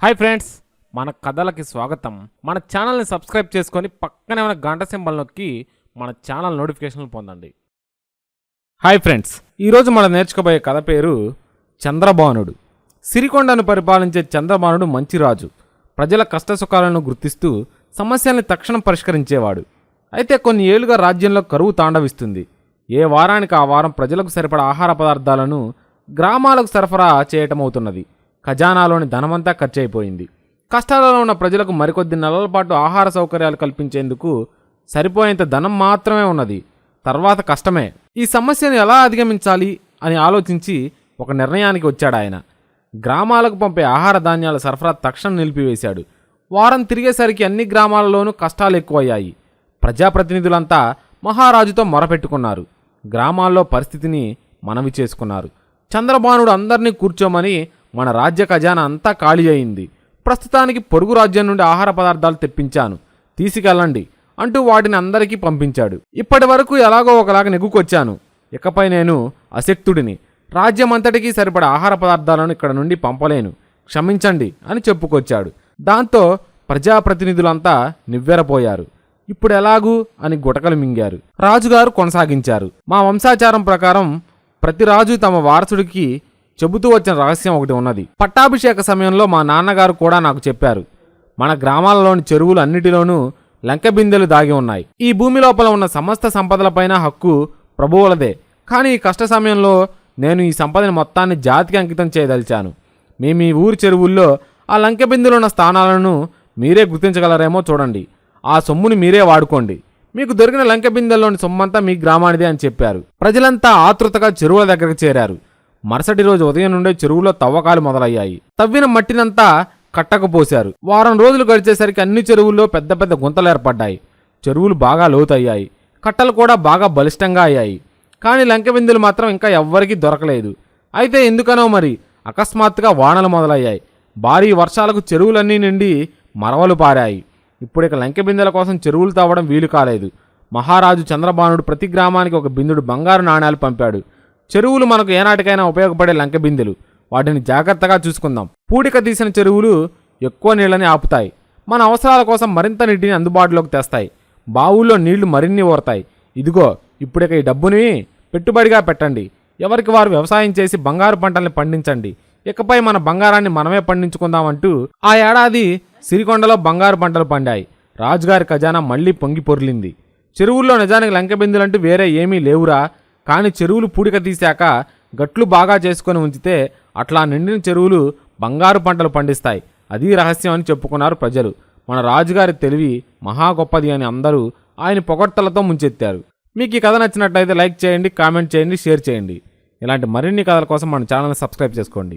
Hi friends మన కథలకి స్వాగతం. మన ఛానల్ని సబ్స్క్రైబ్ చేసుకొని పక్కనే ఉన్న గంట సింబల్ నొక్కి మన ఛానల్ నోటిఫికేషన్లు పొందండి. హాయ్ ఫ్రెండ్స్ ఈరోజు మనం నేర్చుకోబోయే కథ పేరు చంద్రబాణుడు సిరికొండను పరిపాలించే చంద్రబాణుడు మంచి రాజు ప్రజల కష్టసుఖాలను గుర్తిస్తూ సమస్యల్ని తక్షణం పరిష్కరించేవాడు. అయితే కొన్ని ఏళ్ళుగా రాజ్యంలో కరువు తాండవిస్తుంది. ఏ వారానికి ఆ వారం ప్రజలకు సరిపడా ఆహార పదార్థాలను గ్రామాలకు సరఫరా చేయటం అవుతున్నది ఖజానాలోని ధనమంతా ఖర్చయిపోయింది. కష్టాలలో ఉన్న ప్రజలకు మరికొద్ది నెలల పాటు ఆహార సౌకర్యాలు కల్పించేందుకు సరిపోయేంత ధనం మాత్రమే ఉన్నది. తర్వాత కష్టమే. ఈ సమస్యను ఎలా అధిగమించాలి అని ఆలోచించి ఒక నిర్ణయానికి వచ్చాడు ఆయన. గ్రామాలకు పంపే ఆహార ధాన్యాల సరఫరా తక్షణం నిలిపివేశాడు. వారం తిరిగేసరికి అన్ని గ్రామాలలోనూ కష్టాలు ఎక్కువయ్యాయి. ప్రజాప్రతినిధులంతా మహారాజుతో మొరపెట్టుకున్నారు. గ్రామాల్లో పరిస్థితిని మనవి చేసుకున్నారు. చంద్రబాణుడు అందరినీ కూర్చోమని మన రాజ్య ఖజానా అంతా ఖాళీ అయింది. ప్రస్తుతానికి పొరుగు రాజ్యం నుండి ఆహార పదార్థాలు తెప్పించాను. తీసుకెళ్ళండి అంటూ వాటిని అందరికీ పంపించాడు. ఇప్పటి వరకు ఎలాగో ఒకలాగా నెగ్గుకొచ్చాను. ఇకపై నేను అశక్తుడిని. రాజ్యమంతటికీ సరిపడ ఆహార పదార్థాలను ఇక్కడ నుండి పంపలేను. క్షమించండి అని చెప్పుకొచ్చాడు. దాంతో ప్రజాప్రతినిధులంతా నివ్వెరపోయారు. ఇప్పుడు ఎలాగూ అని గుటకలు మింగారు. రాజుగారు కొనసాగించారు. మా వంశాచారం ప్రకారం ప్రతి రాజు తమ వారసుడికి చెబుతూ వచ్చిన రహస్యం ఒకటి ఉన్నది. పట్టాభిషేక సమయంలో మా నాన్నగారు కూడా నాకు చెప్పారు. మన గ్రామాలలోని చెరువులు అన్నిటిలోనూ లంక బిందెలు దాగి ఉన్నాయి. ఈ భూమి లోపల ఉన్న సమస్త సంపదలపైన హక్కు ప్రభువులదే. కానీ ఈ కష్ట సమయంలో నేను ఈ సంపదని మొత్తాన్ని జాతికి అంకితం చేయదలిచాను. మేము ఈ ఊరి చెరువుల్లో ఆ లంక బిందులో ఉన్న స్థానాలను మీరే గుర్తించగలరేమో చూడండి. ఆ సొమ్ముని మీరే వాడుకోండి. మీకు దొరికిన లంకె బిందెల్లోని సొమ్మంతా మీ గ్రామానిదే అని చెప్పారు. ప్రజలంతా ఆతృతగా చెరువుల దగ్గరకు చేరారు. మరుసటి రోజు ఉదయం నుండే చెరువులో తవ్వకాలు మొదలయ్యాయి. తవ్విన మట్టినంతా కట్టకపోశారు. వారం రోజులు గడిచేసరికి అన్ని చెరువుల్లో పెద్ద పెద్ద గుంతలు ఏర్పడ్డాయి. చెరువులు బాగా లోతయ్యాయి. కట్టలు కూడా బాగా బలిష్టంగా అయ్యాయి. కానీ లంకె బిందెలు మాత్రం ఇంకా ఎవ్వరికీ దొరకలేదు. అయితే ఎందుకనో మరి అకస్మాత్తుగా వానలు మొదలయ్యాయి. భారీ వర్షాలకు చెరువులన్నీ నిండి మరవలు పారాయి. ఇప్పుడు ఇక లంకె బిందెల కోసం చెరువులు తవ్వడం వీలు కాలేదు. మహారాజు చంద్రబాణుడు ప్రతి గ్రామానికి ఒక బిందుడు బంగారు నాణేలు పంపాడు. చెరువులు మనకు ఏనాటికైనా ఉపయోగపడే లంకె బిందెలు. వాటిని జాగ్రత్తగా చూసుకుందాం. పూడిక తీసిన చెరువులు ఎక్కువ నీళ్ళని ఆపుతాయి. మన అవసరాల కోసం మరింత నీటిని అందుబాటులోకి తెస్తాయి. బావుల్లో నీళ్ళు మరిన్ని ఓరతాయి ఇదిగో ఇప్పుడిక ఈ డబ్బుని పెట్టుబడిగా పెట్టండి. ఎవరికి వారు వ్యవసాయం చేసి బంగారు పంటల్ని పండించండి. ఇకపై మన బంగారాన్ని మనమే పండించుకుందామంటూ ఆ ఏడాది సిరికొండలో బంగారు పంటలు పండాయి. రాజుగారి ఖజానా మళ్ళీ పొంగి పొర్లింది. చెరువుల్లో నిజానికి లంకె బిందులంటూ వేరే ఏమీ లేవురా. కానీ చెరువులు పూడిక తీశాక గట్లు బాగా చేసుకొని ఉంచితే అట్లా నిండిన చెరువులు బంగారు పంటలు పండిస్తాయి. అది రహస్యం అని చెప్పుకున్నారు ప్రజలు. మన రాజుగారి తెలివి మహా గొప్పది అని అందరూ ఆయన పొగడ్తలతో ముంచెత్తారు. మీకు ఈ కథ నచ్చినట్లయితే లైక్ చేయండి కామెంట్ చేయండి షేర్ చేయండి. ఇలాంటి మరిన్ని కథల కోసం మన ఛానల్ని సబ్స్క్రైబ్ చేసుకోండి.